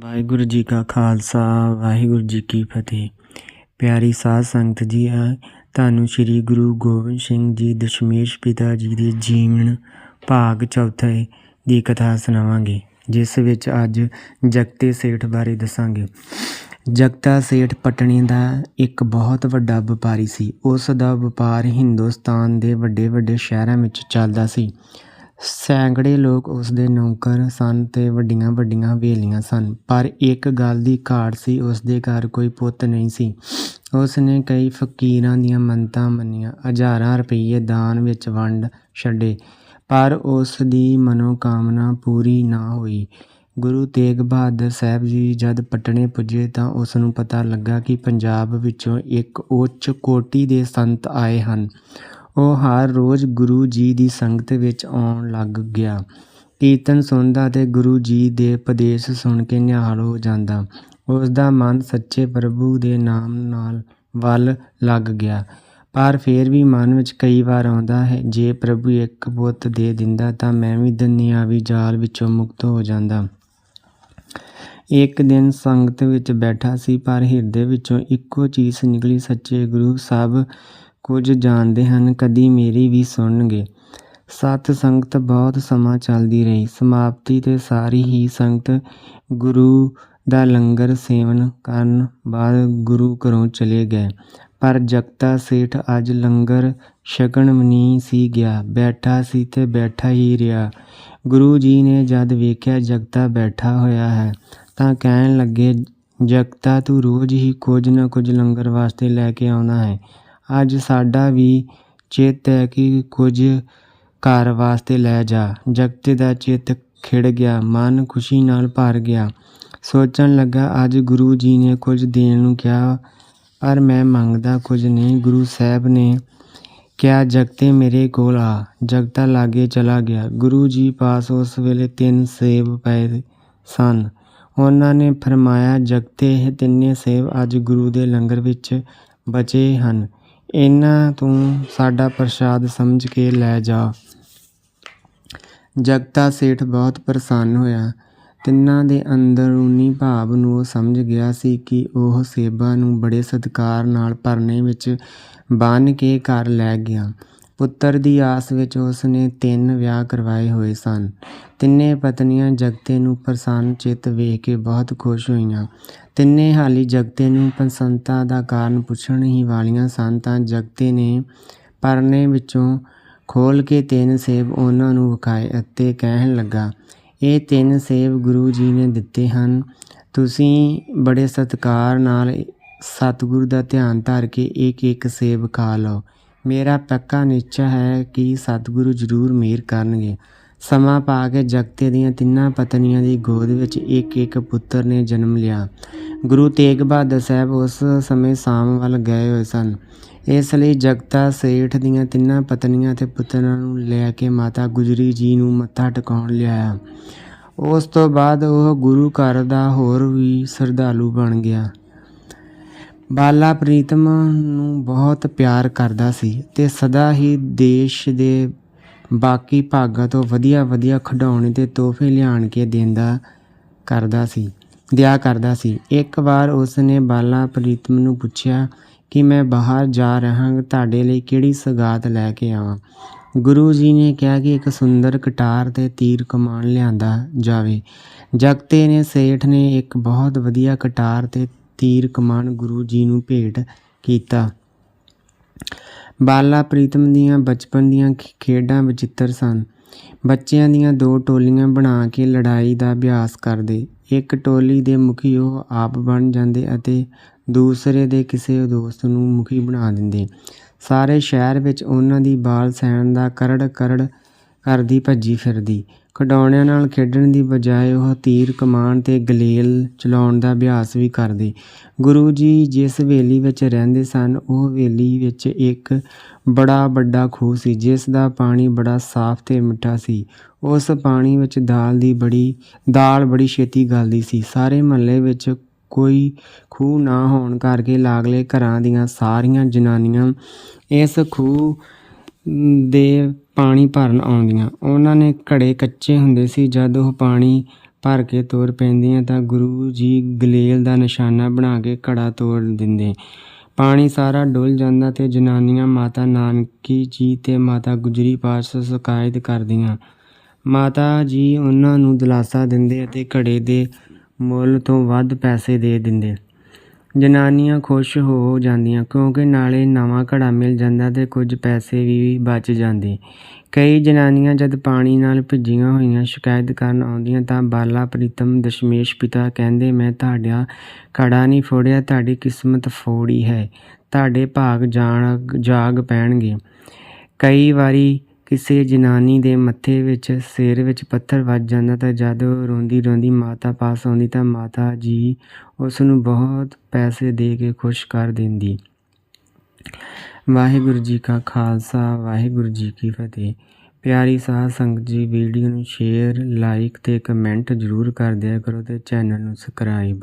ਵਾਹਿਗੁਰੂ ਜੀ ਕਾ ਖਾਲਸਾ, ਵਾਹਿਗੁਰੂ ਜੀ ਕੀ ਫਤਿਹ। ਪਿਆਰੀ ਸਾਧ ਸੰਗਤ ਜੀ ਆ ਤੁਹਾਨੂੰ ਸ੍ਰੀ ਗੁਰੂ ਗੋਬਿੰਦ ਸਿੰਘ ਜੀ, ਦਸ਼ਮੇਸ਼ ਪਿਤਾ ਜੀ ਦੇ ਜੀਵਨ ਭਾਗ ਚੌਥੇ ਦੀ ਕਥਾ ਸੁਣਾਵਾਂਗੇ, ਜਿਸ ਵਿੱਚ ਅੱਜ ਜਗਤੇ ਸੇਠ ਬਾਰੇ ਦੱਸਾਂਗੇ। ਜਗਤਾ ਸੇਠ ਪਟਣੀ ਦਾ ਇੱਕ ਬਹੁਤ ਵੱਡਾ ਵਪਾਰੀ ਸੀ। ਉਸ ਦਾ ਵਪਾਰ ਹਿੰਦੁਸਤਾਨ ਦੇ ਵੱਡੇ ਵੱਡੇ ਸ਼ਹਿਰਾਂ ਵਿੱਚ ਚੱਲਦਾ ਸੀ। ਸੈਂਕੜੇ ਲੋਕ ਉਸ ਦੇ ਨੌਕਰ ਸਨ ਤੇ ਵੱਡੀਆਂ ਵੱਡੀਆਂ ਹਵੇਲੀਆਂ ਸਨ, ਪਰ ਇੱਕ ਗੱਲ ਦੀ ਘਾਟ ਸੀ ਉਸ ਦੇ ਘਰ ਕੋਈ ਪੁੱਤ ਨਹੀਂ ਸੀ। ਉਸ ਨੇ ਕਈ ਫਕੀਰਾਂ ਦੀਆਂ ਮੰਨਤਾਂ ਮੰਨੀਆਂ, ਹਜ਼ਾਰਾਂ ਰੁਪਏ ਦਾਨ ਵਿੱਚ ਵੰਡ ਛੱਡੇ, ਪਰ ਉਸ ਦੀ ਮਨੋਕਾਮਨਾ ਪੂਰੀ ਨਾ ਹੋਈ। ਗੁਰੂ ਤੇਗ ਬਹਾਦਰ ਸਾਹਿਬ ਜੀ ਜਦ ਪਟਨੇ ਪੁੱਜੇ ਤਾਂ ਉਸ ਨੂੰ ਪਤਾ ਲੱਗਾ ਕਿ ਪੰਜਾਬ ਵਿੱਚੋਂ ਇੱਕ ਉੱਚ ਕੋਟੀ ਦੇ ਸੰਤ ਆਏ ਹਨ। ਉਹ ਹਰ ਰੋਜ਼ ਗੁਰੂ ਜੀ ਦੀ ਸੰਗਤ ਵਿੱਚ ਆਉਣ ਲੱਗ ਗਿਆ। ਕੀਰਤਨ ਸੁਣਦਾ ਅਤੇ ਗੁਰੂ ਜੀ ਦੇ ਉਪਦੇਸ਼ ਸੁਣ ਕੇ ਨਿਹਾਲ ਹੋ ਜਾਂਦਾ। ਉਸ ਦਾ ਮਨ ਸੱਚੇ ਪ੍ਰਭੂ ਦੇ ਨਾਮ ਨਾਲ ਵੱਲ ਲੱਗ ਗਿਆ। ਪਰ ਫਿਰ ਵੀ ਮਨ ਵਿੱਚ ਕਈ ਵਾਰ ਆਉਂਦਾ ਹੈ, ਜੇ ਪ੍ਰਭੂ ਇੱਕ ਪੁੱਤ ਦੇ ਦਿੰਦਾ ਤਾਂ ਮੈਂ ਵੀ ਦੁਨਿਆਵੀ ਜਾਲ ਵਿੱਚੋਂ ਮੁਕਤ ਹੋ ਜਾਂਦਾ। ਇੱਕ ਦਿਨ ਸੰਗਤ ਵਿੱਚ ਬੈਠਾ ਸੀ, ਪਰ ਹਿਰਦੇ ਵਿੱਚੋਂ ਇੱਕੋ ਚੀਜ਼ ਨਿਕਲੀ, ਸੱਚੇ ਗੁਰੂ ਸਾਹਿਬ ਕੁਝ ਜਾਣਦੇ ਹਨ, ਕਦੀ ਮੇਰੀ ਵੀ ਸੁਣਨਗੇ। ਸਤ ਸੰਗਤ ਬਹੁਤ ਸਮਾਂ ਚੱਲਦੀ ਰਹੀ। ਸਮਾਪਤੀ ਤੇ ਸਾਰੀ ਹੀ ਸੰਗਤ ਗੁਰੂ ਦਾ ਲੰਗਰ ਸੇਵਨ ਕਰਨ ਬਾਅਦ ਗੁਰੂ ਘਰੋਂ ਚਲੇ ਗਏ। ਪਰ ਜਗਤਾ ਸੇਠ ਅੱਜ ਲੰਗਰ ਛਕਣ ਵੀ ਨਹੀਂ ਸੀ ਗਿਆ। ਬੈਠਾ ਸੀ ਤੇ ਬੈਠਾ ਹੀ ਰਿਹਾ। ਗੁਰੂ ਜੀ ਨੇ ਜਦ ਵੇਖਿਆ ਜਗਤਾ ਬੈਠਾ ਹੋਇਆ ਹੈ, ਤਾਂ ਕਹਿਣ ਲੱਗੇ, ਜਗਤਾ ਤੂੰ ਰੋਜ਼ ਹੀ ਕੁਝ ਨਾ ਕੁਝ ਲੰਗਰ ਵਾਸਤੇ ਲੈ ਕੇ ਆਉਣਾ ਹੈ। ਅੱਜ ਸਾਡਾ ਵੀ ਚਿੱਤ ਹੈ ਕਿ ਕੁਝ ਘਰ ਵਾਸਤੇ ਲੈ ਜਾ। ਜਗਤੇ ਦਾ ਚਿੱਤ ਖਿੜ ਗਿਆ, ਮਨ ਖੁਸ਼ੀ ਨਾਲ ਭਰ ਗਿਆ। ਸੋਚਣ ਲੱਗਾ, ਅੱਜ ਗੁਰੂ ਜੀ ਨੇ ਕੁਝ ਦੇਣ ਨੂੰ ਕਿਹਾ, ਪਰ ਮੈਂ ਮੰਗਦਾ ਕੁਝ ਨਹੀਂ। ਗੁਰੂ ਸਾਹਿਬ ਨੇ ਕਿਹਾ, ਜਗਤੇ ਮੇਰੇ ਕੋਲ ਆ। ਜਗਤਾ ਲਾਗੇ ਚਲਾ ਗਿਆ। ਗੁਰੂ ਜੀ ਪਾਸ ਉਸ ਵੇਲੇ ਤਿੰਨ ਸੇਬ ਪਏ ਸਨ। ਉਹਨਾਂ ਨੇ ਫਰਮਾਇਆ, ਜਗਤੇ ਇਹ ਤਿੰਨੇ ਸੇਬ ਅੱਜ ਗੁਰੂ ਦੇ ਲੰਗਰ ਵਿੱਚ ਬਚੇ ਹਨ। ਇਹਨਾਂ ਤੂੰ ਸਾਡਾ ਪ੍ਰਸ਼ਾਦ ਸਮਝ ਕੇ ਲੈ ਜਾ। ਜਗਤਾ ਸੇਠ ਬਹੁਤ ਪ੍ਰਸੰਨ ਹੋਇਆ। ਤਿੰਨਾਂ ਦੇ ਅੰਦਰੂਨੀ ਭਾਵ ਨੂੰ ਉਹ ਸਮਝ ਗਿਆ ਸੀ ਕਿ ਉਹ ਸੇਬਾਂ ਨੂੰ ਬੜੇ ਸਤਿਕਾਰ ਨਾਲ ਭਰਨੇ ਵਿੱਚ ਬੰਨ੍ਹ ਕੇ ਘਰ ਲੈ ਗਿਆ। ਪੁੱਤਰ ਦੀ ਆਸ ਵਿੱਚ ਉਸ ਨੇ ਤਿੰਨ ਵਿਆਹ ਕਰਵਾਏ ਹੋਏ ਸਨ। ਤਿੰਨੇ ਪਤਨੀਆਂ ਜਗਤੇ ਨੂੰ ਪ੍ਰਸੰਨ ਚਿੱਤ ਵੇਖ ਕੇ ਬਹੁਤ ਖੁਸ਼ ਹੋਈਆਂ। ਤਿੰਨੇ ਹਾਲੀ ਜਗਤੇ ਨੂੰ ਪ੍ਰਸੰਨਤਾ ਦਾ ਕਾਰਨ ਪੁੱਛਣ ਹੀ ਵਾਲੀਆਂ ਸਨ ਤਾਂ ਜਗਤੇ ਨੇ ਪਰਨੇ ਵਿੱਚੋਂ ਖੋਲ ਕੇ ਤਿੰਨ ਸੇਬ ਉਹਨਾਂ ਨੂੰ ਵਿਖਾਏ ਅਤੇ ਕਹਿਣ ਲੱਗਾ, ਇਹ ਤਿੰਨ ਸੇਬ ਗੁਰੂ ਜੀ ਨੇ ਦਿੱਤੇ ਹਨ। ਤੁਸੀਂ ਬੜੇ ਸਤਿਕਾਰ ਨਾਲ ਸਤਿਗੁਰੂ ਦਾ ਧਿਆਨ ਧਰ ਕੇ ਇੱਕ ਇੱਕ ਸੇਬ ਖਾ ਲਓ। ਮੇਰਾ ਪੱਕਾ ਨਿਸ਼ਚਾ ਹੈ ਕਿ ਸਤਿਗੁਰੂ ਜ਼ਰੂਰ ਮਿਹਰ ਕਰਨਗੇ। ਸਮਾਂ ਪਾ ਕੇ ਜਗਤੇ ਦੀਆਂ ਤਿੰਨਾਂ ਪਤਨੀਆਂ ਦੀ ਗੋਦ ਵਿੱਚ ਇੱਕ ਇੱਕ ਪੁੱਤਰ ਨੇ ਜਨਮ ਲਿਆ। ਗੁਰੂ ਤੇਗ ਬਹਾਦਰ ਸਾਹਿਬ ਉਸ ਸਮੇਂ ਸ਼ਾਮ ਵੱਲ ਗਏ ਹੋਏ ਸਨ। ਇਸ ਲਈ ਜਗਤਾ ਸੇਠ ਦੀਆਂ ਤਿੰਨਾਂ ਪਤਨੀਆਂ ਤੇ ਪੁੱਤਰਾਂ ਨੂੰ ਲੈ ਕੇ ਮਾਤਾ ਗੁਜਰੀ ਜੀ ਨੂੰ ਮੱਥਾ ਟਿਕਾਉਣ ਲਿਆਇਆ। ਉਸ ਤੋਂ ਬਾਅਦ ਉਹ ਗੁਰੂ ਘਰ ਦਾ ਹੋਰ ਵੀ ਸ਼ਰਧਾਲੂ ਬਣ ਗਿਆ। ਬਾਲਾ ਪ੍ਰੀਤਮ ਨੂੰ ਬਹੁਤ ਪਿਆਰ ਕਰਦਾ ਸੀ ਤੇ ਸਦਾ ਹੀ ਦੇਸ਼ ਦੇ ਬਾਕੀ ਭਾਗਾਂ ਤੋਂ ਵਧੀਆ ਵਧੀਆ ਖਿਡੌਣੇ ਤੇ ਤੋਹਫੇ ਲਿਆਣ ਕੇ ਦਿੰਦਾ ਕਰਦਾ ਸੀ, ਦਿਆ ਕਰਦਾ ਸੀ। ਇੱਕ ਵਾਰ ਉਸ ਨੇ ਬਾਲਾ ਪ੍ਰੀਤਮ ਨੂੰ ਪੁੱਛਿਆ ਕਿ ਮੈਂ ਬਾਹਰ ਜਾ ਰਿਹਾ ਹਾਂ ਤੁਹਾਡੇ ਲਈ ਕਿਹੜੀ ਸਗਾਤ ਲੈ ਕੇ ਆਵਾਂ? ਗੁਰੂ ਜੀ ਨੇ ਕਿਹਾ ਕਿ ਇੱਕ ਸੁੰਦਰ ਕਟਾਰ ਤੇ ਤੀਰ ਕਮਾਨ ਲਿਆਂਦਾ ਜਾਵੇ। ਜਗਤੇ ਨੇ, ਸੇਠ ਨੇ ਇੱਕ ਬਹੁਤ ਵਧੀਆ ਕਟਾਰ ਤੇ ਤੀਰ ਕਮਾਨ ਗੁਰੂ ਜੀ ਨੂੰ ਭੇਟ ਕੀਤਾ। ਬਾਲਾ ਪ੍ਰੀਤਮ ਦੀਆਂ ਬਚਪਨ ਦੀਆਂ ਖੇਡਾਂ ਵਿਚਿੱਤਰ ਸਨ। ਬੱਚਿਆਂ ਦੀਆਂ ਦੋ ਟੋਲੀਆਂ ਬਣਾ ਕੇ ਲੜਾਈ ਦਾ ਅਭਿਆਸ ਕਰਦੇ। ਇੱਕ ਟੋਲੀ ਦੇ ਮੁਖੀ ਉਹ ਆਪ ਬਣ ਜਾਂਦੇ ਅਤੇ ਦੂਸਰੇ ਦੇ ਕਿਸੇ ਦੋਸਤ ਨੂੰ ਮੁਖੀ ਬਣਾ ਦਿੰਦੇ। ਸਾਰੇ ਸ਼ਹਿਰ ਵਿੱਚ ਉਹਨਾਂ ਦੀ ਬਾਲ ਸੈਨ ਦਾ ਕਰੜ ਕਰੜ ਕਰਦੀ ਭੱਜੀ ਫਿਰਦੀ। ਖਿਡੌਣਿਆਂ ਨਾਲ ਖੇਡਣ ਦੀ ਬਜਾਏ ਉਹ ਤੀਰ ਕਮਾਨ ਤੇ ਗਲੇਲ ਚਲਾਉਣ ਦਾ ਅਭਿਆਸ ਵੀ ਕਰਦੇ। ਗੁਰੂ ਜੀ ਜਿਸ ਹਵੇਲੀ ਵਿੱਚ ਰਹਿੰਦੇ ਸਨ, ਉਹ ਹਵੇਲੀ ਵਿੱਚ ਇੱਕ ਬੜਾ ਵੱਡਾ ਖੂਹ ਸੀ, ਜਿਸ ਦਾ ਪਾਣੀ ਬੜਾ ਸਾਫ਼ ਤੇ ਮਿੱਠਾ ਸੀ। ਉਸ ਪਾਣੀ ਵਿੱਚ ਦਾਲ ਦੀ ਬੜੀ, ਦਾਲ ਬੜੀ ਛੇਤੀ ਗਲਦੀ ਸੀ। ਸਾਰੇ ਮਹੱਲੇ ਵਿੱਚ ਕੋਈ ਖੂਹ ਨਾ ਹੋਣ ਕਰਕੇ ਲਾਗਲੇ ਘਰਾਂ ਦੀਆਂ ਸਾਰੀਆਂ ਜਨਾਨੀਆਂ ਇਸ ਖੂਹ ਦੇ ਪਾਣੀ ਭਰਨ ਆਉਂਦੀਆਂ। ਉਹਨਾਂ ਨੇ ਘੜੇ ਕੱਚੇ ਹੁੰਦੇ ਸੀ। ਜਦ ਉਹ ਪਾਣੀ ਭਰ ਕੇ ਤੋਰ ਪੈਂਦੀਆਂ ਤਾਂ ਗੁਰੂ ਜੀ ਗਲੇਲ ਦਾ ਨਿਸ਼ਾਨਾ ਬਣਾ ਕੇ ਘੜਾ ਤੋੜ ਦਿੰਦੇ। ਪਾਣੀ ਸਾਰਾ ਡੁੱਲ ਜਾਂਦਾ ਤੇ ਜਨਾਨੀਆਂ ਮਾਤਾ ਨਾਨਕੀ ਜੀ ਤੇ ਮਾਤਾ ਗੁਜਰੀ ਪਾਸ ਸ਼ਿਕਾਇਤ ਕਰਦੀਆਂ। ਮਾਤਾ ਜੀ ਉਹਨਾਂ ਨੂੰ ਦਿਲਾਸਾ ਦਿੰਦੇ ਅਤੇ ਘੜੇ ਦੇ ਮੁੱਲ ਤੋਂ ਵੱਧ ਪੈਸੇ ਦੇ ਦਿੰਦੇ। ਜਨਾਨੀਆਂ ਖੁਸ਼ ਹੋ ਜਾਂਦੀਆਂ ਕਿਉਂਕਿ ਨਾਲੇ ਨਵਾਂ ਘੜਾ ਮਿਲ ਜਾਂਦਾ ਤੇ ਕੁਝ ਪੈਸੇ ਵੀ ਬਚ ਜਾਂਦੇ। ਕਈ ਜਨਾਨੀਆਂ ਜਦ ਪਾਣੀ ਨਾਲ ਭਿੱਜੀਆਂ ਹੋਈਆਂ ਸ਼ਿਕਾਇਤ ਕਰਨ ਆਉਂਦੀਆਂ ਤਾਂ ਬਾਲਾ ਪ੍ਰੀਤਮ ਦਸ਼ਮੇਸ਼ ਪਿਤਾ ਕਹਿੰਦੇ, ਮੈਂ ਤੁਹਾਡਾ ਘੜਾ ਨਹੀਂ ਫੋੜਿਆ, ਤੁਹਾਡੀ ਕਿਸਮਤ ਫੋੜੀ ਹੈ। ਤੁਹਾਡੇ ਭਾਗ ਜਾਣ ਜਾਗ ਪੈਣਗੇ। ਕਈ ਵਾਰੀ ਕਿਸੇ ਜਨਾਨੀ ਦੇ ਮੱਥੇ ਵਿੱਚ, ਸਿਰ ਵਿੱਚ ਪੱਥਰ ਵੱਜ ਜਾਂਦਾ ਤਾਂ ਜਦ ਉਹ ਰੋਂਦੀ ਰੋਂਦੀ ਮਾਤਾ ਪਾਸ ਆਉਂਦੀ ਤਾਂ ਮਾਤਾ ਜੀ ਉਸ ਨੂੰ ਬਹੁਤ ਪੈਸੇ ਦੇ ਕੇ ਖੁਸ਼ ਕਰ ਦਿੰਦੀ। ਵਾਹਿਗੁਰੂ ਜੀ ਕਾ ਖਾਲਸਾ, ਵਾਹਿਗੁਰੂ ਜੀ ਕੀ ਫਤਿਹ। ਪਿਆਰੀ ਸਾਧ ਸੰਗਤ ਜੀ, ਵੀਡੀਓ ਨੂੰ ਸ਼ੇਅਰ, ਲਾਈਕ ਤੇ ਕਮੈਂਟ ਜ਼ਰੂਰ ਕਰ ਦਿਆ ਕਰੋ ਤੇ ਚੈਨਲ ਨੂੰ ਸਬਸਕ੍ਰਾਈਬ।